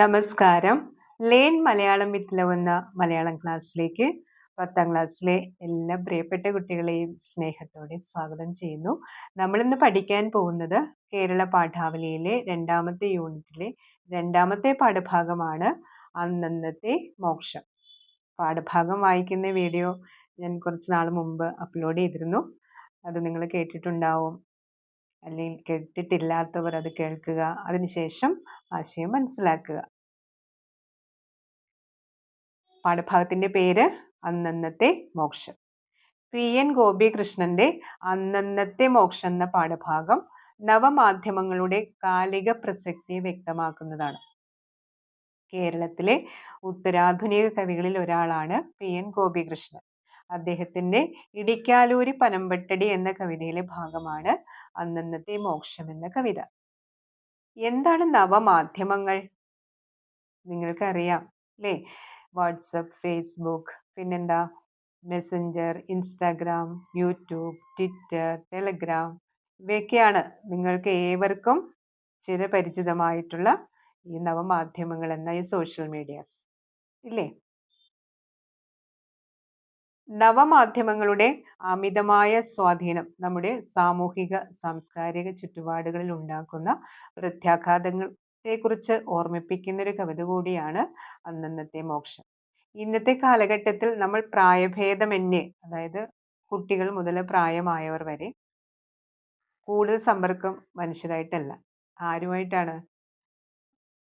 നമസ്കാരം. Learn Malayalam with love എന്ന മലയാളം ക്ലാസ്സിലേക്ക് പത്താം ക്ലാസ്സിലെ എല്ലാ പ്രിയപ്പെട്ട കുട്ടികളെയും സ്നേഹത്തോടെ സ്വാഗതം ചെയ്യുന്നു. നമ്മളിന്ന് പഠിക്കാൻ പോകുന്നത് കേരള പാഠാവലിയിലെ രണ്ടാമത്തെ യൂണിറ്റിലെ രണ്ടാമത്തെ പാഠഭാഗമാണ് അന്നന്നത്തെ മോക്ഷം. പാഠഭാഗം വായിക്കുന്ന വീഡിയോ ഞാൻ കുറച്ച് നാൾ മുമ്പ് അപ്ലോഡ് ചെയ്തിരുന്നു. അത് നിങ്ങൾ കേട്ടിട്ടുണ്ടാവും. അല്ലെങ്കിൽ കേട്ടിട്ടില്ലാത്തവർ അത് കേൾക്കുക. അതിനുശേഷം ആശയം മനസ്സിലാക്കുക. പാഠഭാഗത്തിന്റെ പേര് അന്നന്നത്തെ മോക്ഷം. പി. എൻ. ഗോപികൃഷ്ണന്റെ അന്നന്നത്തെ മോക്ഷം എന്ന പാഠഭാഗം നവമാധ്യമങ്ങളുടെ കാലിക പ്രസക്തിയെ വ്യക്തമാക്കുന്നതാണ്. കേരളത്തിലെ ഉത്തരാധുനിക കവികളിൽ ഒരാളാണ് പി. എൻ. ഗോപികൃഷ്ണൻ. അദ്ദേഹത്തിന്റെ ഇടിക്കാലൂരി പനമ്പട്ടടി എന്ന കവിതയിലെ ഭാഗമാണ് അന്നന്നത്തെ മോക്ഷം എന്ന കവിത. എന്താണ് നവമാധ്യമങ്ങൾ? നിങ്ങൾക്കറിയാം അല്ലേ? വാട്സപ്പ് ഫേസ്ബുക്ക് പിന്നെന്താ? Messenger Instagram YouTube Twitter Telegram ഇവയൊക്കെയാണ് നിങ്ങൾക്ക് ഏവർക്കും ചിരപരിചിതമായിട്ടുള്ള ഈ നവമാധ്യമങ്ങൾ എന്ന ഈ സോഷ്യൽ മീഡിയാസ് ഇല്ലേ? നവമാധ്യമങ്ങളുടെ അമിതമായ സ്വാധീനം നമ്മുടെ സാമൂഹിക സാംസ്കാരിക ചുറ്റുപാടുകളിൽ ഉണ്ടാക്കുന്ന പ്രത്യാഘാതങ്ങളെക്കുറിച്ച് ഓർമ്മിപ്പിക്കുന്ന ഒരു കവിത കൂടിയാണ് അന്നന്നത്തെ മോക്ഷം. ഇന്നത്തെ കാലഘട്ടത്തിൽ നമ്മൾ പ്രായഭേദമന്യേ അതായത് കുട്ടികൾ മുതൽ പ്രായമായവർ വരെ കൂടുതൽ സമ്പർക്കം മനുഷ്യരായിട്ടല്ല. ആരുമായിട്ടാണ്?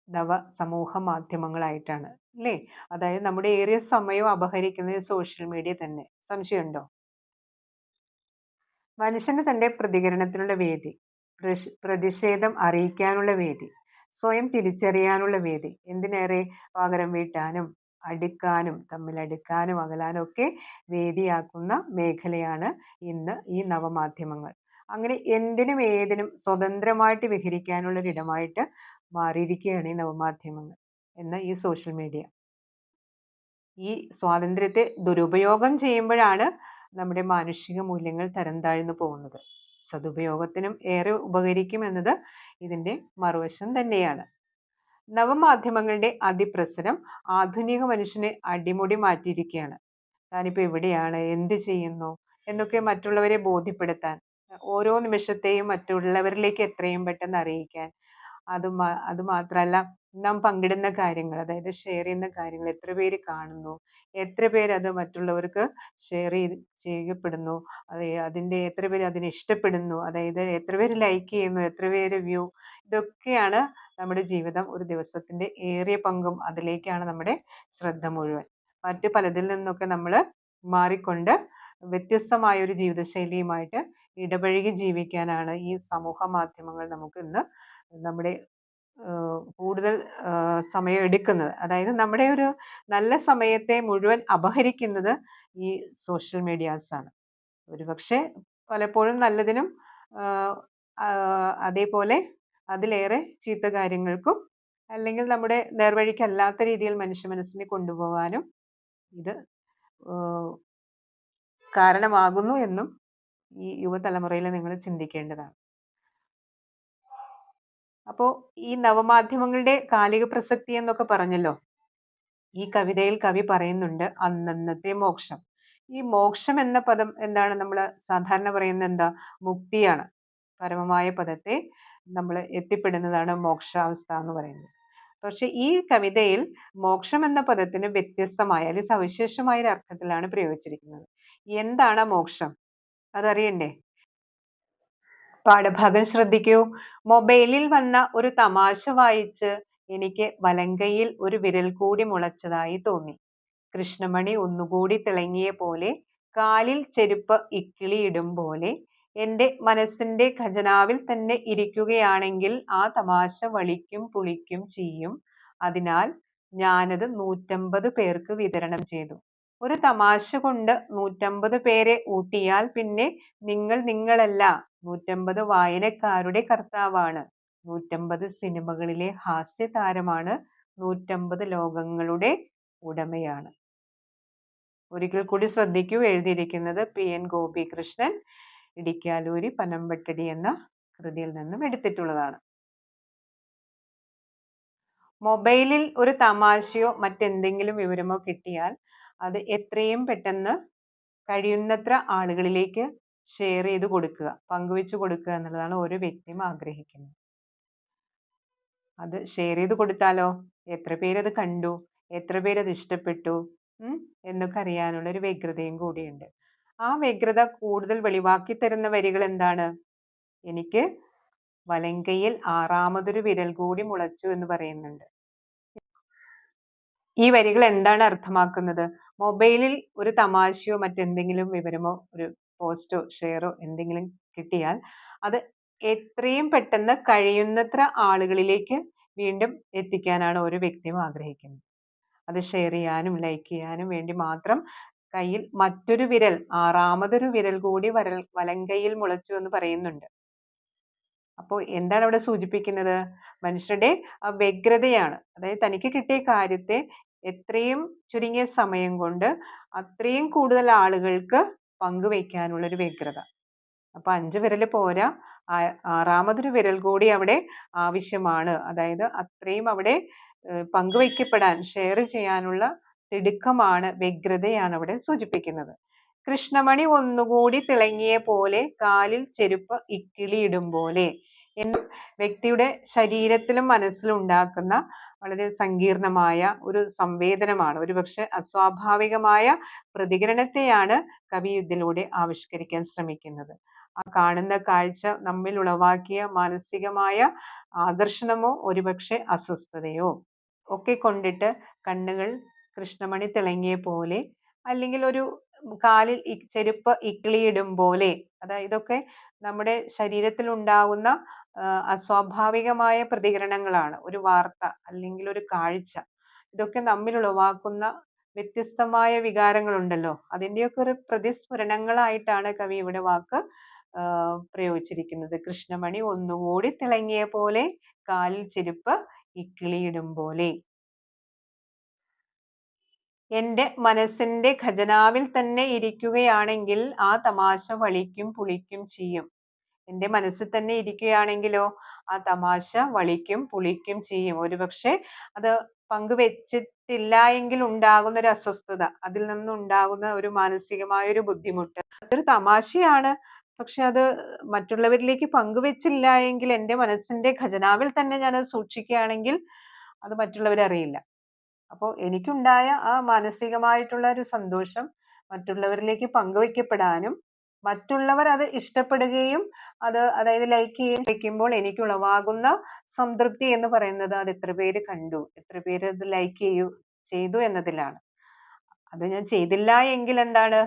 നവ സമൂഹ മാധ്യമങ്ങളായിട്ടാണ്. അല്ലേ? അതായത് നമ്മുടെ ഏറിയ സമയവും അപഹരിക്കുന്നത് സോഷ്യൽ മീഡിയ തന്നെ. സംശയമുണ്ടോ? മനുഷ്യന് തന്റെ പ്രതികരണത്തിനുള്ള വേദി പ്രതിഷേധം അറിയിക്കാനുള്ള വേദി സ്വയം തിരിച്ചറിയാനുള്ള വേദി എന്തിനേറെ പകരം വീട്ടാനും അടുക്കാനും തമ്മിൽ അടുക്കാനും അകലാനും ഒക്കെ വേദിയാക്കുന്ന മേഖലയാണ് ഇന്ന് ഈ നവമാധ്യമങ്ങൾ. അങ്ങനെ എന്തിനും ഏതിനും സ്വതന്ത്രമായിട്ട് വിഹരിക്കാനുള്ള ഒരിടമായിട്ട് മാറിയിരിക്കുകയാണ് ഈ നവമാധ്യമങ്ങൾ. എന്ന ഈ സോഷ്യൽ മീഡിയ. ഈ സ്വാതന്ത്ര്യത്തെ ദുരുപയോഗം ചെയ്യുമ്പോഴാണ് നമ്മുടെ മാനുഷിക മൂല്യങ്ങൾ തരം താഴ്ന്നു പോകുന്നത്. സതുപയോഗത്തിനും ഏറെ ഉപകരിക്കുമെന്നത് ഇതിന്റെ മറുവശം തന്നെയാണ്. നവമാധ്യമങ്ങളുടെ അതിപ്രസരം ആധുനിക മനുഷ്യനെ അടിമുടി മാറ്റിയിരിക്കുകയാണ്. താനിപ്പോൾ എവിടെയാണ്? എന്ത് ചെയ്യുന്നു? എന്നൊക്കെ മറ്റുള്ളവരെ ബോധ്യപ്പെടുത്താൻ ഓരോ നിമിഷത്തെയും മറ്റുള്ളവരിലേക്ക് എത്രയും പെട്ടെന്ന് അറിയിക്കാൻ. അത് അത് മാത്രമല്ല നാം പങ്കിടുന്ന കാര്യങ്ങൾ അതായത് ഷെയർ ചെയ്യുന്ന കാര്യങ്ങൾ എത്ര പേര് കാണുന്നു എത്ര പേര് അത് മറ്റുള്ളവർക്ക് ഷെയർ ചെയ്ത് ചെയ്യപ്പെടുന്നു അത് അതിന്റെ എത്ര പേര് അതിനെ ഇഷ്ടപ്പെടുന്നു അതായത് എത്ര പേര് ലൈക്ക് ചെയ്യുന്നു എത്ര പേര് വ്യൂ ഇതൊക്കെയാണ് നമ്മുടെ ജീവിതം ഒരു ദിവസത്തിന്റെ ഏറിയ പങ്കും അതിലേക്കാണ് നമ്മുടെ ശ്രദ്ധ മുഴുവൻ. മറ്റു പലതിൽ നിന്നൊക്കെ നമ്മൾ മാറിക്കൊണ്ട് വ്യത്യസ്തമായ ഒരു ജീവിതശൈലിയുമായിട്ട് ഇടപഴകി ജീവിക്കാനാണ് ഈ സമൂഹ മാധ്യമങ്ങൾ നമുക്ക് ഇന്ന് നമ്മുടെ കൂടുതൽ സമയം എടുക്കുന്നത്. അതായത് നമ്മുടെ ഒരു നല്ല സമയത്തെ മുഴുവൻ അപഹരിക്കുന്നത് ഈ സോഷ്യൽ മീഡിയാസാണ്. ഒരുപക്ഷെ പലപ്പോഴും നല്ലതിനും അതേപോലെ അതിലേറെ ചീത്ത കാര്യങ്ങൾക്കും അല്ലെങ്കിൽ നമ്മുടെ നേർവഴിക്കല്ലാത്ത രീതിയിൽ മനുഷ്യ മനസ്സിനെ കൊണ്ടുപോകാനും ഇത് കാരണമാകുന്നു എന്നും ഈ യുവതലമുറയിൽ നിങ്ങൾ ചിന്തിക്കേണ്ടതാണ്. അപ്പോൾ ഈ നവമാധ്യമങ്ങളുടെ കാലിക പ്രസക്തി എന്നൊക്കെ പറഞ്ഞല്ലോ. ഈ കവിതയിൽ കവി പറയുന്നുണ്ട് അന്നന്നത്തെ മോക്ഷം. ഈ മോക്ഷം എന്ന പദം എന്താണ് നമ്മൾ സാധാരണ പറയുന്നത് എന്താ? മുക്തിയാണ്. പരമമായ പദത്തെ നമ്മൾ എത്തിപ്പെടുന്നതാണ് മോക്ഷാവസ്ഥ എന്ന് പറയുന്നത്. പക്ഷെ ഈ കവിതയിൽ മോക്ഷം എന്ന പദത്തിന് വ്യത്യസ്തമായ അല്ലെങ്കിൽ സവിശേഷമായ ഒരു അർത്ഥത്തിലാണ് പ്രയോഗിച്ചിരിക്കുന്നത്. എന്താണ് മോക്ഷം? അതറിയണ്ടേ? പാഠഭാഗം ശ്രദ്ധിക്കൂ. മൊബൈലിൽ വന്ന ഒരു തമാശ വായിച്ച് എനിക്ക് വലങ്കയിൽ ഒരു വിരൽ കൂടി മുളച്ചതായി തോന്നി. കൃഷ്ണമണി ഒന്നുകൂടി തിളങ്ങിയ പോലെ കാലിൽ ചെരുപ്പ് ഇക്കിളിയിടും പോലെ എന്റെ മനസ്സിന്റെ ഖജനാവിൽ തന്നെ ഇരിക്കുകയാണെങ്കിൽ ആ തമാശ വളിക്കും പുളിക്കും ചെയ്യും. അതിനാൽ ഞാനത് നൂറ്റമ്പത് പേർക്ക് വിതരണം ചെയ്തു. ഒരു തമാശ കൊണ്ട് നൂറ്റമ്പത് പേരെ ഊട്ടിയാൽ പിന്നെ നിങ്ങൾ നിങ്ങളല്ല. നൂറ്റമ്പത് വായനക്കാരുടെ കർത്താവാണ്. നൂറ്റമ്പത് സിനിമകളിലെ ഹാസ്യ താരമാണ് നൂറ്റമ്പത് ലോകങ്ങളുടെ ഉടമയാണ്. ഒരിക്കൽ കൂടി ശ്രദ്ധിക്കൂ. എഴുതിയിരിക്കുന്നത് പി. എൻ. ഗോപികൃഷ്ണൻ ഇടിക്കാലൂരി പനമ്പട്ടടി എന്ന കൃതിയിൽ നിന്നും എടുത്തിട്ടുള്ളതാണ്. മൊബൈലിൽ ഒരു തമാശയോ മറ്റെന്തെങ്കിലും വിവരമോ കിട്ടിയാൽ അത് എത്രയും പെട്ടെന്ന് കഴിയുന്നത്ര ആളുകളിലേക്ക് ഷെയർ ചെയ്ത് കൊടുക്കുക പങ്കുവെച്ച് കൊടുക്കുക എന്നുള്ളതാണ് ഓരോ വ്യക്തിയും ആഗ്രഹിക്കുന്നത്. അത് ഷെയർ ചെയ്ത് കൊടുത്താലോ? എത്ര പേരത് കണ്ടു? എത്ര പേരത് ഇഷ്ടപ്പെട്ടു? എന്നൊക്കെ അറിയാനുള്ള ഒരു വ്യഗ്രതയും കൂടിയുണ്ട്. ആ വ്യഗ്രത കൂടുതൽ വെളിവാക്കി തരുന്ന വരികൾ എന്താണ്? എനിക്ക് വലങ്കയിൽ ആറാമതൊരു വിരൽ കൂടി മുളച്ചു എന്ന് പറയുന്നുണ്ട്. ഈ വരികൾ എന്താണ് അർത്ഥമാക്കുന്നത്? മൊബൈലിൽ ഒരു തമാശയോ മറ്റെന്തെങ്കിലും വിവരമോ ഒരു പോസ്റ്റോ ഷെയറോ എന്തെങ്കിലും കിട്ടിയാൽ അത് എത്രയും പെട്ടെന്ന് കഴിയുന്നത്ര ആളുകളിലേക്ക് വീണ്ടും എത്തിക്കാനാണ് ഓരോ വ്യക്തിയും ആഗ്രഹിക്കുന്നത്. അത് ഷെയർ ചെയ്യാനും ലൈക്ക് ചെയ്യാനും വേണ്ടി മാത്രം കയ്യിൽ മറ്റൊരു വിരൽ ആറാമതൊരു വിരൽ കൂടി വരൽ വലങ്കയിൽ മുളച്ചു എന്ന് പറയുന്നുണ്ട്. അപ്പോൾ എന്താണ് അവിടെ സൂചിപ്പിക്കുന്നത്? മനുഷ്യരുടെ വ്യഗ്രതയാണ്. അതായത് തനിക്ക് കിട്ടിയ കാര്യത്തെ എത്രയും ചുരുങ്ങിയ സമയം കൊണ്ട് അത്രയും കൂടുതൽ ആളുകൾക്ക് പങ്കുവയ്ക്കാനുള്ളൊരു വ്യഗ്രത. അപ്പൊ അഞ്ച് വിരൽ പോരാ. ആറാമതൊരു വിരൽ കൂടി അവിടെ ആവശ്യമാണ്. അതായത് അത്രയും അവിടെ പങ്കുവയ്ക്കപ്പെടാൻ ഷെയർ ചെയ്യാനുള്ള തിടുക്കമാണ് വ്യഗ്രതയാണ് അവിടെ സൂചിപ്പിക്കുന്നത്. കൃഷ്ണമണി ഒന്നുകൂടി തിളങ്ങിയ പോലെ കാലിൽ ചെരുപ്പ് ഇക്കിളിയിടും പോലെ എന്നും വ്യക്തിയുടെ ശരീരത്തിലും മനസ്സിലും ഉണ്ടാക്കുന്ന വളരെ സങ്കീർണമായ ഒരു സംവേദനമാണ്. ഒരുപക്ഷെ അസ്വാഭാവികമായ പ്രതികരണത്തെയാണ് കവി ഇതിലൂടെ ആവിഷ്കരിക്കാൻ ശ്രമിക്കുന്നത്. ആ കാണുന്ന കാഴ്ച നമ്മിൽ ഉളവാക്കിയ മാനസികമായ ആകർഷണമോ ഒരുപക്ഷെ അസ്വസ്ഥതയോ ഒക്കെ കൊണ്ടിട്ട് കണ്ണുകൾ കൃഷ്ണമണി തിളങ്ങിയ പോലെ അല്ലെങ്കിൽ ഒരു കാലിൽ ചെരുപ്പ് ഇക്കിളിയിടും പോലെ. അതായത് ഇതൊക്കെ നമ്മുടെ ശരീരത്തിൽ ഉണ്ടാകുന്ന അസ്വാഭാവികമായ പ്രതികരണങ്ങളാണ്. ഒരു വാർത്ത അല്ലെങ്കിൽ ഒരു കാഴ്ച. ഇതൊക്കെ നമ്മിൽ ഉളവാക്കുന്ന വ്യത്യസ്തമായ വികാരങ്ങളുണ്ടല്ലോ. അതിന്റെയൊക്കെ ഒരു പ്രതിസ്ഫുരണങ്ങളായിട്ടാണ് കവി ഇവിടെ വാക്ക് പ്രയോഗിച്ചിരിക്കുന്നത്. കൃഷ്ണമണി ഒന്നുകൂടി തിളങ്ങിയ പോലെ കാലിൽ ചെരുപ്പ് ഇക്കിളിയിടും പോലെ. എന്റെ മനസ്സിന്റെ ഖജനാവിൽ തന്നെ ഇരിക്കുകയാണെങ്കിൽ ആ തമാശ വളിക്കും പുളിക്കും ചെയ്യും. എന്റെ മനസ്സിൽ തന്നെ ഇരിക്കുകയാണെങ്കിലോ ആ തമാശ വളിക്കും പുളിക്കും ചെയ്യും. ഒരുപക്ഷെ അത് പങ്കുവെച്ചിട്ടില്ല എങ്കിൽ ഉണ്ടാകുന്ന ഒരു അസ്വസ്ഥത അതിൽ നിന്നുണ്ടാകുന്ന ഒരു മാനസികമായ ഒരു ബുദ്ധിമുട്ട്. അതൊരു തമാശയാണ്. പക്ഷെ അത് മറ്റുള്ളവരിലേക്ക് പങ്കുവെച്ചില്ല എങ്കിൽ എന്റെ മനസ്സിന്റെ ഖജനാവിൽ തന്നെ ഞാൻ അത് സൂക്ഷിക്കുകയാണെങ്കിൽ അത് മറ്റുള്ളവരറിയില്ല. അപ്പോൾ എനിക്കുണ്ടായ ആ മാനസികമായിട്ടുള്ള ഒരു സന്തോഷം മറ്റുള്ളവരിലേക്ക് പങ്കുവെക്കപ്പെടാനും മറ്റുള്ളവർ അത് ഇഷ്ടപ്പെടുകയും അത് അതായത് ലൈക്ക് ചെയ്യുകയും വെക്കുമ്പോൾ എനിക്ക് ഉളവാകുന്ന സംതൃപ്തി എന്ന് പറയുന്നത് അത് എത്ര പേര് കണ്ടു എത്ര പേര് അത് ലൈക്ക് ചെയ്യൂ ചെയ്തു എന്നതിലാണ്. അത് ഞാൻ ചെയ്തില്ല എങ്കിൽ എന്താണ്?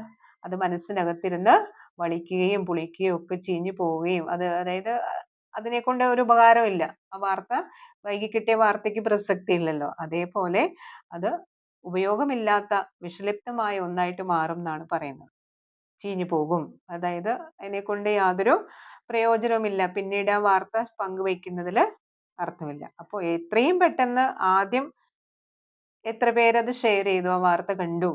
അത് മനസ്സിനകത്തിരുന്ന് വളിക്കുകയും പുളിക്കുകയും ഒക്കെ ചീഞ്ഞു പോവുകയും അത് അതായത് അതിനെ കൊണ്ട് ഒരു ഉപകാരമില്ല. ആ വാർത്ത വൈകി കിട്ടിയ വാർത്തയ്ക്ക് പ്രസക്തി ഇല്ലല്ലോ. അതേപോലെ അത് ഉപയോഗമില്ലാത്ത വിഷലിപ്തമായ ഒന്നായിട്ട് മാറും എന്നാണ് പറയുന്നത്. ചീഞ്ഞു പോകും. അതായത് അതിനെ കൊണ്ട് യാതൊരു പ്രയോജനവുമില്ല. പിന്നീട് ആ വാർത്ത പങ്കുവയ്ക്കുന്നതിൽ അർത്ഥമില്ല. അപ്പോൾ എത്രയും പെട്ടെന്ന് ആദ്യം എത്ര പേരത് ഷെയർ ചെയ്തു ആ വാർത്ത കണ്ടു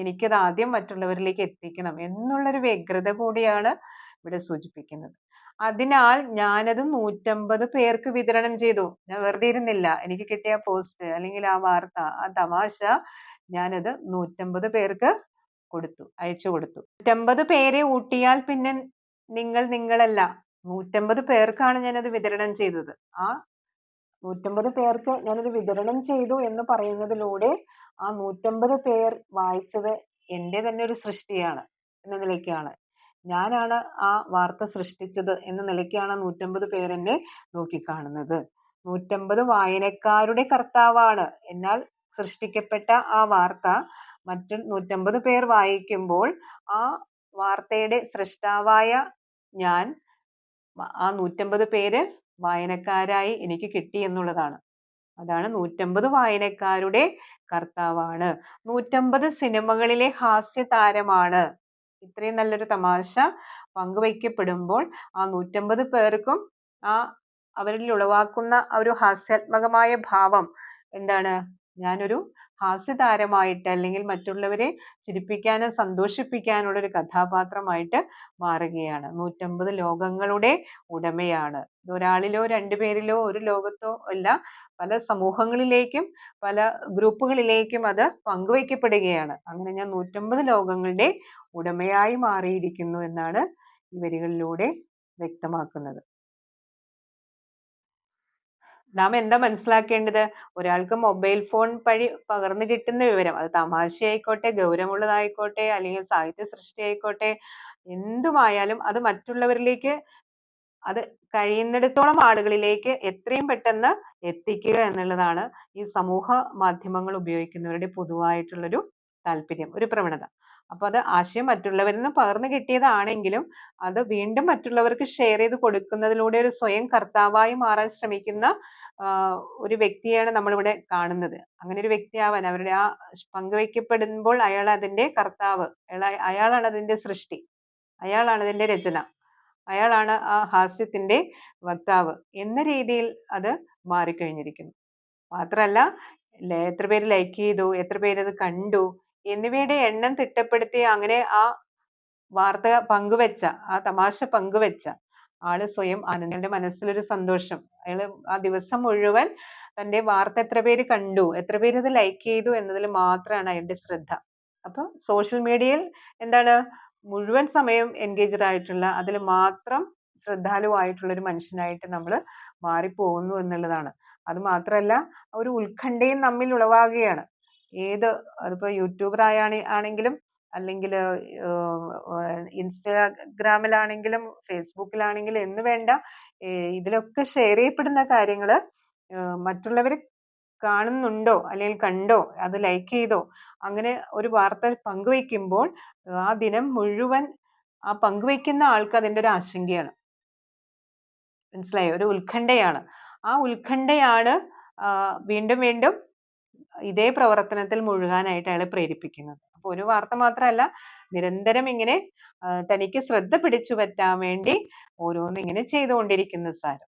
എനിക്കത് ആദ്യം മറ്റുള്ളവരിലേക്ക് എത്തിക്കണം എന്നുള്ളൊരു വ്യഗ്രത കൂടിയാണ് ഇവിടെ സൂചിപ്പിക്കുന്നത്. അതിനാൽ ഞാനത് നൂറ്റമ്പത് പേർക്ക് വിതരണം ചെയ്തു. ഞാൻ വെറുതെ ഇരുന്നില്ല. എനിക്ക് കിട്ടിയ പോസ്റ്റ് അല്ലെങ്കിൽ ആ വാർത്ത ആ തമാശ ഞാനത് നൂറ്റമ്പത് പേർക്ക് കൊടുത്തു അയച്ചു കൊടുത്തു. നൂറ്റമ്പത് പേരെ ഊട്ടിയാൽ പിന്നെ നിങ്ങൾ നിങ്ങളല്ല. നൂറ്റമ്പത് പേർക്കാണ് ഞാനത് വിതരണം ചെയ്തത്. ആ നൂറ്റമ്പത് പേർക്ക് ഞാനത് വിതരണം ചെയ്തു എന്ന് പറയുന്നതിലൂടെ ആ നൂറ്റമ്പത് പേർ വായിച്ചത് എന്റെ തന്നെ ഒരു സൃഷ്ടിയാണ് എന്ന നിലയ്ക്കാണ് ഞാനാണ് ആ വാർത്ത സൃഷ്ടിച്ചത് എന്ന നിലയ്ക്കാണ് നൂറ്റമ്പത് പേരെന്നെ നോക്കിക്കാണുന്നത്. നൂറ്റമ്പത് വായനക്കാരുടെ കർത്താവാണ്. എന്നാൽ സൃഷ്ടിക്കപ്പെട്ട ആ വാർത്ത മറ്റു നൂറ്റമ്പത് പേർ വായിക്കുമ്പോൾ ആ വാർത്തയുടെ സൃഷ്ടാവായ ഞാൻ ആ നൂറ്റമ്പത് പേര് വായനക്കാരായി എനിക്ക് കിട്ടി എന്നുള്ളതാണ്. അതാണ് നൂറ്റമ്പത് വായനക്കാരുടെ കർത്താവാണ്. നൂറ്റമ്പത് സിനിമകളിലെ ഹാസ്യ താരമാണ് ഇത്രയും നല്ലൊരു തമാശ പങ്കുവയ്ക്കപ്പെടുമ്പോൾ ആ നൂറ്റമ്പത് പേർക്കും ആ അവരിൽ ഉളവാക്കുന്ന ആ ഒരു ഹാസ്യാത്മകമായ ഭാവം എന്താണ്? ഞാനൊരു ഹാസ്യതാരമായിട്ട് അല്ലെങ്കിൽ മറ്റുള്ളവരെ ചിരിപ്പിക്കാനും സന്തോഷിപ്പിക്കാനുള്ള ഒരു കഥാപാത്രമായിട്ട് മാറുകയാണ്. നൂറ്റമ്പത് ലോകങ്ങളുടെ ഉടമയാണ്. ഒരാളിലോ രണ്ടു പേരിലോ ഒരു ലോകത്തോ അല്ല പല സമൂഹങ്ങളിലേക്കും പല ഗ്രൂപ്പുകളിലേക്കും അത് പങ്കുവയ്ക്കപ്പെടുകയാണ്. അങ്ങനെ ഞാൻ നൂറ്റമ്പത് ലോകങ്ങളുടെ ഉടമയായി മാറിയിരിക്കുന്നു എന്നാണ് ഈ വരികളിലൂടെ വ്യക്തമാക്കുന്നത്. നാം എന്താ മനസ്സിലാക്കേണ്ടത്? ഒരാൾക്ക് മൊബൈൽ ഫോൺ വഴി പകർന്നു കിട്ടുന്ന വിവരം. അത് തമാശയായിക്കോട്ടെ ഗൗരവമുള്ളതായിക്കോട്ടെ അല്ലെങ്കിൽ സാഹിത്യ സൃഷ്ടി ആയിക്കോട്ടെ എന്തുമായാലും അത് മറ്റുള്ളവരിലേക്ക് അത് കഴിയുന്നിടത്തോളം ആളുകളിലേക്ക് എത്രയും പെട്ടെന്ന് എത്തിക്കുക എന്നുള്ളതാണ് ഈ സമൂഹ മാധ്യമങ്ങൾ ഉപയോഗിക്കുന്നവരുടെ പൊതുവായിട്ടുള്ളൊരു താല്പര്യം ഒരു പ്രവണത. അപ്പോൾ അത് ആശയം മറ്റുള്ളവരിൽ നിന്ന് പകർന്നു കിട്ടിയതാണെങ്കിലും അത് വീണ്ടും മറ്റുള്ളവർക്ക് ഷെയർ ചെയ്ത് കൊടുക്കുന്നതിലൂടെ ഒരു സ്വയം കർത്താവായി മാറാൻ ശ്രമിക്കുന്ന ഒരു വ്യക്തിയാണ് നമ്മളിവിടെ കാണുന്നത്. അങ്ങനെ ഒരു വ്യക്തിയാവാൻ അവരുടെ ആ പങ്കുവയ്ക്കപ്പെടുമ്പോൾ അയാൾ അതിന്റെ കർത്താവ്. അയാളാണ് അതിന്റെ സൃഷ്ടി. അയാളാണ് അതിന്റെ രചന. അയാളാണ് ആ ഹാസ്യത്തിന്റെ വക്താവ് എന്ന രീതിയിൽ അത് മാറിക്കഴിഞ്ഞിരിക്കുന്നു. മാത്രമല്ല എത്ര പേര് ലൈക്ക് ചെയ്തു എത്ര പേര് അത് കണ്ടു എന്നിവയുടെ എണ്ണം തിട്ടപ്പെടുത്തി അങ്ങനെ ആ വാർത്ത പങ്കുവെച്ച ആ തമാശ പങ്കുവെച്ച ആൾ സ്വയം ആനന്ദന്റെ മനസ്സിലൊരു സന്തോഷം. അയാൾ ആ ദിവസം മുഴുവൻ തന്റെ വാർത്ത എത്ര പേര് കണ്ടു എത്ര പേര് അത് ലൈക്ക് ചെയ്തു എന്നതിൽ മാത്രമാണ് അയാളുടെ ശ്രദ്ധ. അപ്പൊ സോഷ്യൽ മീഡിയയിൽ എന്താണ് മുഴുവൻ സമയം എൻഗേജഡ് ആയിട്ടുള്ള അതിൽ മാത്രം ശ്രദ്ധാലുവായിട്ടുള്ള ഒരു മനുഷ്യനായിട്ട് നമ്മൾ മാറിപ്പോകുന്നു എന്നുള്ളതാണ്. അത് മാത്രമല്ല ഒരു ഉത്കണ്ഠയും നമ്മിൽ ഉളവാകുകയാണ്. ഏത് അതിപ്പോ യൂട്യൂബർ ആയാണ് ആണെങ്കിലും അല്ലെങ്കിൽ ഇൻസ്റ്റാഗ്രാമിലാണെങ്കിലും ഫേസ്ബുക്കിലാണെങ്കിലും എന്ന് വേണ്ട ഇതിലൊക്കെ ഷെയർ ചെയ്യപ്പെടുന്ന കാര്യങ്ങൾ മറ്റുള്ളവർ കാണുന്നുണ്ടോ അല്ലെങ്കിൽ കണ്ടോ അത് ലൈക്ക് ചെയ്തോ അങ്ങനെ ഒരു വാർത്ത പങ്കുവയ്ക്കുമ്പോൾ ആ ദിനം മുഴുവൻ ആ പങ്കുവയ്ക്കുന്ന ആൾക്ക് അതിന്റെ ഒരു ആശങ്കയാണ്. മനസ്സിലായോ? ഒരു ഉത്കണ്ഠയാണ്. ആ ഉത്കണ്ഠയാണ് വീണ്ടും വീണ്ടും ഇതേ പ്രവർത്തനത്തിൽ മുഴുകാനായിട്ട് അയാളെ പ്രേരിപ്പിക്കുന്നത്. അപ്പൊ ഒരു വാർത്ത മാത്രമല്ല നിരന്തരം ഇങ്ങനെ തനിക്ക് ശ്രദ്ധ പിടിച്ചു പറ്റാൻ വേണ്ടി ഓരോന്ന് ഇങ്ങനെ ചെയ്തുകൊണ്ടിരിക്കുന്ന സാരം.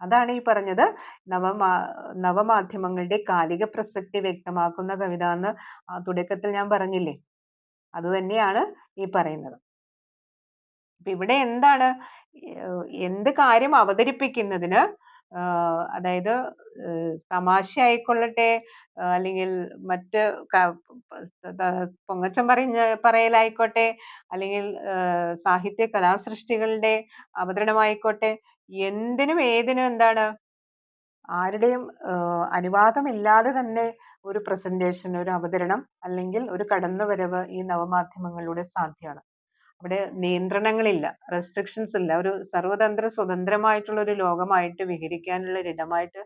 അതാണ് ഈ പറഞ്ഞത് നവമാ നവമാധ്യമങ്ങളുടെ കാലിക പ്രസക്തി വ്യക്തമാക്കുന്ന കവിത എന്ന് തുടക്കത്തിൽ ഞാൻ പറഞ്ഞില്ലേ? അതുതന്നെയാണ് ഈ പറയുന്നത്. ഇവിടെ എന്താണ് എന്ത് കാര്യം അവതരിപ്പിക്കുന്നതിന് അതായത് തമാശ ആയിക്കൊള്ളട്ടെ അല്ലെങ്കിൽ മറ്റ് പൊങ്ങച്ചം പറഞ്ഞ പറയലായിക്കോട്ടെ അല്ലെങ്കിൽ സാഹിത്യ കലാസൃഷ്ടികളുടെ അവതരണമായിക്കോട്ടെ എന്തിനും ഏതിനും എന്താണ് ആരുടെയും അനുവാദമില്ലാതെ തന്നെ ഒരു പ്രസന്റേഷൻ ഒരു അവതരണം അല്ലെങ്കിൽ ഒരു കടന്നുവരവ് ഈ നവമാധ്യമങ്ങളിലൂടെ സാധ്യമാണ്. അവിടെ നിയന്ത്രണങ്ങളില്ല റെസ്ട്രിക്ഷൻസ് ഇല്ല. ഒരു സർവതന്ത്ര സ്വതന്ത്രമായിട്ടുള്ള ഒരു ലോകമായിട്ട് വിഹരിക്കാനുള്ള ഒരിടമായിട്ട്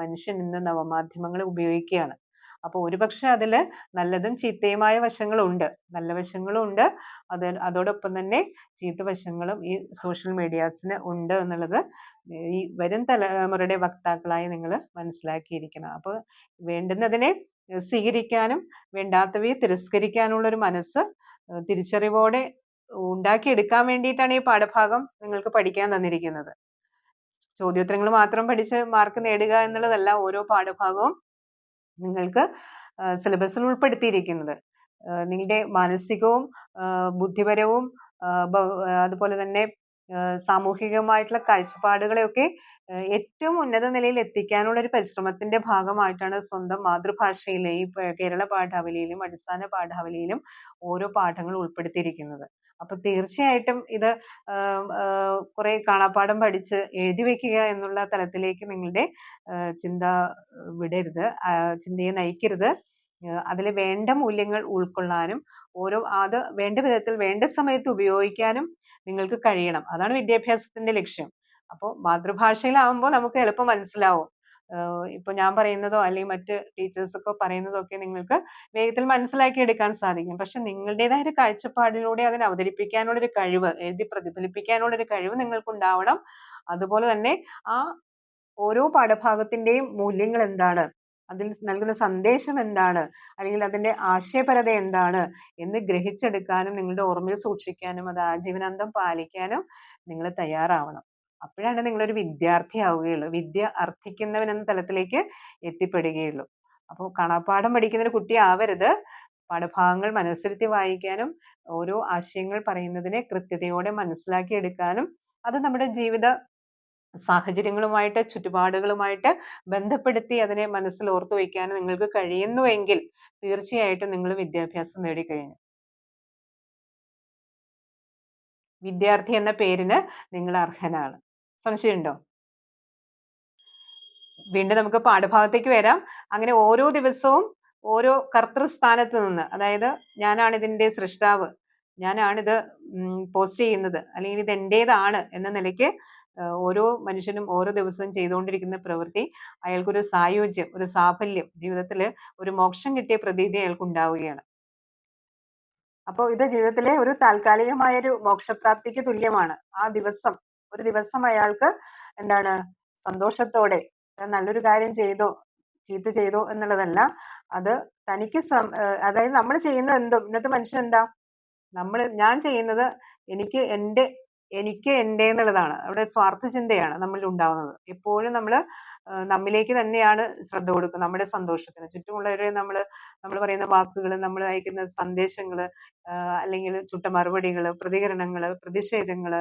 മനുഷ്യൻ ഇന്ന് നവമാധ്യമങ്ങളെ ഉപയോഗിക്കുകയാണ്. അപ്പോൾ ഒരുപക്ഷെ അതിൽ നല്ലതും ചീത്തയുമായ വശങ്ങളുണ്ട്. നല്ല വശങ്ങളും ഉണ്ട് അത് അതോടൊപ്പം തന്നെ ചീത്ത വശങ്ങളും ഈ സോഷ്യൽ മീഡിയാസിന് ഉണ്ട് എന്നുള്ളത് ഈ വരും തലമുറയുടെ വക്താക്കളായി നിങ്ങൾ മനസ്സിലാക്കിയിരിക്കണം. അപ്പോൾ വേണ്ടുന്നതിനെ സ്വീകരിക്കാനും വേണ്ടാത്തവയെ തിരസ്കരിക്കാനുള്ള ഒരു മനസ്സ് തിരിച്ചറിവോടെ ഉണ്ടാക്കിയെടുക്കാൻ വേണ്ടിയിട്ടാണ് ഈ പാഠഭാഗം നിങ്ങൾക്ക് പഠിക്കാൻ തന്നിരിക്കുന്നത്. ചോദ്യോത്തരങ്ങൾ മാത്രം പഠിച്ച് മാർക്ക് നേടുക എന്നുള്ളതല്ല ഓരോ പാഠഭാഗവും നിങ്ങൾക്ക് സിലബസിൽ ഉൾപ്പെടുത്തിയിരിക്കുന്നത്. നിങ്ങളുടെ മാനസികവും ബുദ്ധിപരവും അതുപോലെ തന്നെ സാമൂഹികമായിട്ടുള്ള കാഴ്ചപ്പാടുകളെയൊക്കെ ഏറ്റവും ഉന്നത നിലയിൽ എത്തിക്കാനുള്ള ഒരു പരിശ്രമത്തിന്റെ ഭാഗമായിട്ടാണ് സ്വന്തം മാതൃഭാഷയിലെ ഈ കേരള പാഠാവലിയിലും അടിസ്ഥാന പാഠാവലിയിലും ഓരോ പാഠങ്ങൾ ഉൾപ്പെടുത്തിയിരിക്കുന്നത്. അപ്പൊ തീർച്ചയായിട്ടും ഇത് കുറെ കാണാപ്പാഠം പഠിച്ച് എഴുതി വെക്കുക എന്നുള്ള തലത്തിലേക്ക് നിങ്ങളുടെ ചിന്ത വിടരുത്. ചിന്തയെ നയിക്കരുത്. അതിൽ വേണ്ട മൂല്യങ്ങൾ ഉൾക്കൊള്ളാനും ഓരോ അത് വേണ്ട വിധത്തിൽ വേണ്ട സമയത്ത് ഉപയോഗിക്കാനും നിങ്ങൾക്ക് കഴിയണം. അതാണ് വിദ്യാഭ്യാസത്തിന്റെ ലക്ഷ്യം. അപ്പോൾ മാതൃഭാഷയിലാവുമ്പോൾ നമുക്ക് എളുപ്പം മനസ്സിലാവും. ഇപ്പൊ ഞാൻ പറയുന്നതോ അല്ലെങ്കിൽ മറ്റ് ടീച്ചേഴ്സ് ഒക്കെ പറയുന്നതോ ഒക്കെ നിങ്ങൾക്ക് വേഗത്തിൽ മനസ്സിലാക്കി എടുക്കാൻ സാധിക്കും. പക്ഷെ നിങ്ങളുടേതായ ഒരു കാഴ്ചപ്പാടിലൂടെ അതിനെ അവതരിപ്പിക്കാനുള്ള ഒരു കഴിവ് എഴുതി പ്രതിഫലിപ്പിക്കാനുള്ള ഒരു കഴിവ് നിങ്ങൾക്ക് ഉണ്ടാവണം അതുപോലെ തന്നെ ആ ഓരോ പാഠഭാഗത്തിന്റെയും മൂല്യങ്ങൾ എന്താണ്? അതിൽ നൽകുന്ന സന്ദേശം എന്താണ്? അല്ലെങ്കിൽ അതിന്റെ ആശയപരത എന്താണ്? എന്ന് ഗ്രഹിച്ചെടുക്കാനും നിങ്ങളുടെ ഓർമ്മയിൽ സൂക്ഷിക്കാനും അത് ആജീവനാന്തം പാലിക്കാനും നിങ്ങൾ തയ്യാറാവണം. അപ്പോഴാണ് നിങ്ങളൊരു വിദ്യാർത്ഥി ആവുകയുള്ളൂ. വിദ്യ അർത്ഥിക്കുന്നവൻ എന്ന തലത്തിലേക്ക് എത്തിപ്പെടുകയുള്ളൂ. അപ്പോൾ കാണാപ്പാഠം പഠിക്കുന്ന ഒരു കുട്ടി ആവരുത്. പാഠഭാഗങ്ങൾ മനസ്സിരുത്തി വായിക്കാനും ഓരോ ആശയങ്ങൾ പറയുന്നതിനെ കൃത്യതയോടെ മനസ്സിലാക്കി എടുക്കാനും അത് നമ്മുടെ ജീവിത സാഹചര്യങ്ങളുമായിട്ട് ചുറ്റുപാടുകളുമായിട്ട് ബന്ധപ്പെടുത്തി അതിനെ മനസ്സിൽ ഓർത്തു വയ്ക്കാനും നിങ്ങൾക്ക് കഴിയുന്നുവെങ്കിൽ തീർച്ചയായിട്ടും നിങ്ങൾ വിദ്യാഭ്യാസം നേടിക്കഴിഞ്ഞു. വിദ്യാർത്ഥി എന്ന പേരിന് നിങ്ങൾ അർഹനാണ്. സംശയമുണ്ടോ? വീണ്ടും നമുക്ക് പാഠഭാഗത്തേക്ക് വരാം. അങ്ങനെ ഓരോ ദിവസവും ഓരോ കർത്തൃസ്ഥാനത്ത് നിന്ന് അതായത് ഞാനാണ് ഇതിന്റെ സൃഷ്ടാവ് ഞാനാണിത് പോസ്റ്റ് ചെയ്യുന്നത് അല്ലെങ്കിൽ ഇത് എന്റേതാണ് എന്ന നിലയ്ക്ക് ഓരോ മനുഷ്യനും ഓരോ ദിവസവും ചെയ്തുകൊണ്ടിരിക്കുന്ന പ്രവൃത്തി അയാൾക്കൊരു സായുജ്യം ഒരു സാഫല്യം ജീവിതത്തിൽ ഒരു മോക്ഷം കിട്ടിയ പ്രതീതി അയാൾക്ക് ഉണ്ടാവുകയാണ് അപ്പോൾ ഇത് ജീവിതത്തിലെ ഒരു താൽക്കാലികമായ ഒരു മോക്ഷപ്രാപ്തിക്ക് തുല്യമാണ് ആ ദിവസം. ഒരു ദിവസം അയാൾക്ക് എന്താണ് സന്തോഷത്തോടെ നല്ലൊരു കാര്യം ചെയ്തോ ചീത്ത ചെയ്തോ എന്നുള്ളതല്ല. അത് തനിക്ക് അതായത് നമ്മൾ ചെയ്യുന്നത് എന്തോ. ഇന്നത്തെ മനുഷ്യൻ എന്താ? നമ്മൾ ഞാൻ ചെയ്യുന്നത് എനിക്ക് എന്റെ എനിക്ക് എന്റെ എന്നുള്ളതാണ് അവിടെ സ്വാർത്ഥ ചിന്തയാണ് നമ്മളിൽ ഉണ്ടാവുന്നത്. എപ്പോഴും നമ്മൾ നമ്മിലേക്ക് തന്നെയാണ് ശ്രദ്ധ കൊടുക്കുക നമ്മുടെ സന്തോഷത്തിന്. ചുറ്റുമുള്ളവരെ നമ്മൾ നമ്മൾ പറയുന്ന വാക്കുകൾ നമ്മൾ അയക്കുന്ന സന്ദേശങ്ങൾ അല്ലെങ്കിൽ ചുട്ട മറുപടികൾ പ്രതികരണങ്ങൾ പ്രതിഷേധങ്ങൾ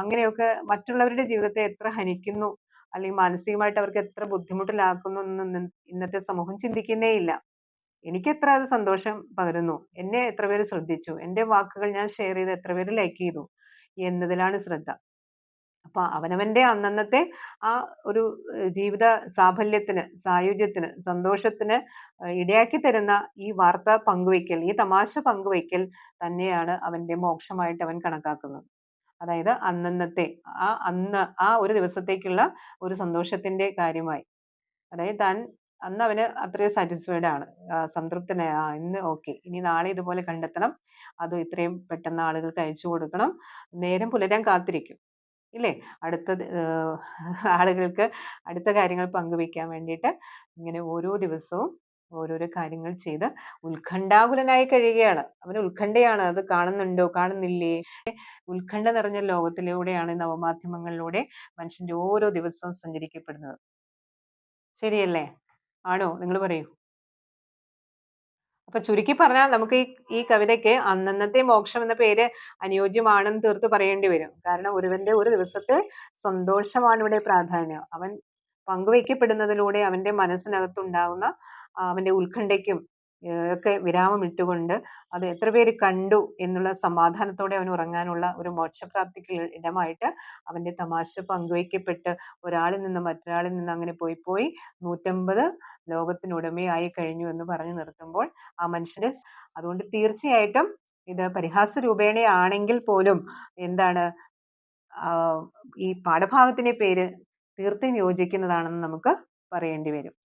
അങ്ങനെയൊക്കെ മറ്റുള്ളവരുടെ ജീവിതത്തെ എത്ര ഹനിക്കുന്നു അല്ലെങ്കിൽ മാനസികമായിട്ട് അവർക്ക് എത്ര ബുദ്ധിമുട്ടിലാക്കുന്നു എന്നൊന്നും ഇന്നത്തെ സമൂഹം ചിന്തിക്കുന്നേ ഇല്ല. എനിക്ക് എത്ര അത് സന്തോഷം പകരുന്നു. എന്നെ എത്ര പേര് ശ്രദ്ധിച്ചു. എന്റെ വാക്കുകൾ ഞാൻ ഷെയർ ചെയ്ത് എത്ര പേര് ലൈക്ക് ചെയ്തു. എന്നതിലാണ് ശ്രദ്ധ. അപ്പൊ അവനവന്റെ അന്നന്നത്തെ ആ ഒരു ജീവിത സാഫല്യത്തിന് സായുജ്യത്തിന് സന്തോഷത്തിന് ഇടയാക്കി തരുന്ന ഈ വാർത്ത പങ്കുവയ്ക്കൽ ഈ തമാശ പങ്കുവയ്ക്കൽ തന്നെയാണ് അവന്റെ മോക്ഷമായിട്ട് അവൻ കണക്കാക്കുന്നത്. അതായത് അന്നന്നത്തെ ആ അന്ന് ആ ഒരു ദിവസത്തേക്കുള്ള ഒരു സന്തോഷത്തിന്റെ കാര്യമായി. അതായത് താൻ അന്ന് അവന് അത്രയും സാറ്റിസ്ഫൈഡ് ആണ്. സംതൃപ്തനായ. ആ ഇന്ന് ഓക്കെ ഇനി നാളെ ഇതുപോലെ കണ്ടെത്തണം. അത് ഇത്രയും പെട്ടെന്ന് ആളുകൾക്ക് അയച്ചു കൊടുക്കണം. നേരം പുലരാൻ കാത്തിരിക്കും. ഇല്ലേ? അടുത്ത ആളുകൾക്ക് അടുത്ത കാര്യങ്ങൾ പങ്കുവെക്കാൻ വേണ്ടിയിട്ട് ഇങ്ങനെ ഓരോ ദിവസവും ഓരോരോ കാര്യങ്ങൾ ചെയ്ത് ഉത്കണ്ഠാകുലനായി കഴിയുകയാണ്. അവന് ഉത്കണ്ഠയാണ്. അത് കാണുന്നുണ്ടോ? കാണുന്നില്ലേ? ഉത്കണ്ഠ നിറഞ്ഞ ലോകത്തിലൂടെയാണ് നവമാധ്യമങ്ങളിലൂടെ മനുഷ്യന്റെ ഓരോ ദിവസവും സഞ്ചരിക്കപ്പെടുന്നത്. ശരിയല്ലേ? ആണോ? നിങ്ങൾ പറയൂ. അപ്പൊ ചുരുക്കി പറഞ്ഞാൽ നമുക്ക് ഈ ഈ കവിതയ്ക്ക് അന്നന്നത്തെ മോക്ഷം എന്ന പേര് അനുയോജ്യമാണെന്ന് തീർത്ത് പറയേണ്ടി വരും. കാരണം ഒരുവന്റെ ഒരു ദിവസത്തെ സന്തോഷമാണ് ഇവിടെ പ്രാധാന്യം. അവൻ പങ്കുവയ്ക്കപ്പെടുന്നതിലൂടെ അവന്റെ മനസ്സിനകത്തുണ്ടാകുന്ന അവന്റെ ഉത്കണ്ഠയ്ക്കും ഒക്കെ വിരാമം ഇട്ടുകൊണ്ട് അത് എത്ര പേര് കണ്ടു എന്നുള്ള സമാധാനത്തോടെ അവൻ ഉറങ്ങാനുള്ള ഒരു മോക്ഷപ്രാപ്തിക്ക് ഇടമായിട്ട് അവന്റെ തമാശ പങ്കുവയ്ക്കപ്പെട്ട് ഒരാളിൽ നിന്ന് മറ്റൊരാളിൽ നിന്ന് അങ്ങനെ പോയി പോയി നൂറ്റമ്പത് ലോകത്തിനുടമയായി കഴിഞ്ഞു എന്ന് പറഞ്ഞു നിർത്തുമ്പോൾ ആ മനുഷ്യന് അതുകൊണ്ട് തീർച്ചയായിട്ടും ഇത് പരിഹാസ രൂപേണയാണെങ്കിൽ പോലും എന്താണ് ഈ പാഠഭാഗത്തിന്റെ പേര് തീർത്തും യോജിക്കുന്നതാണെന്ന് നമുക്ക് പറയേണ്ടി വരും.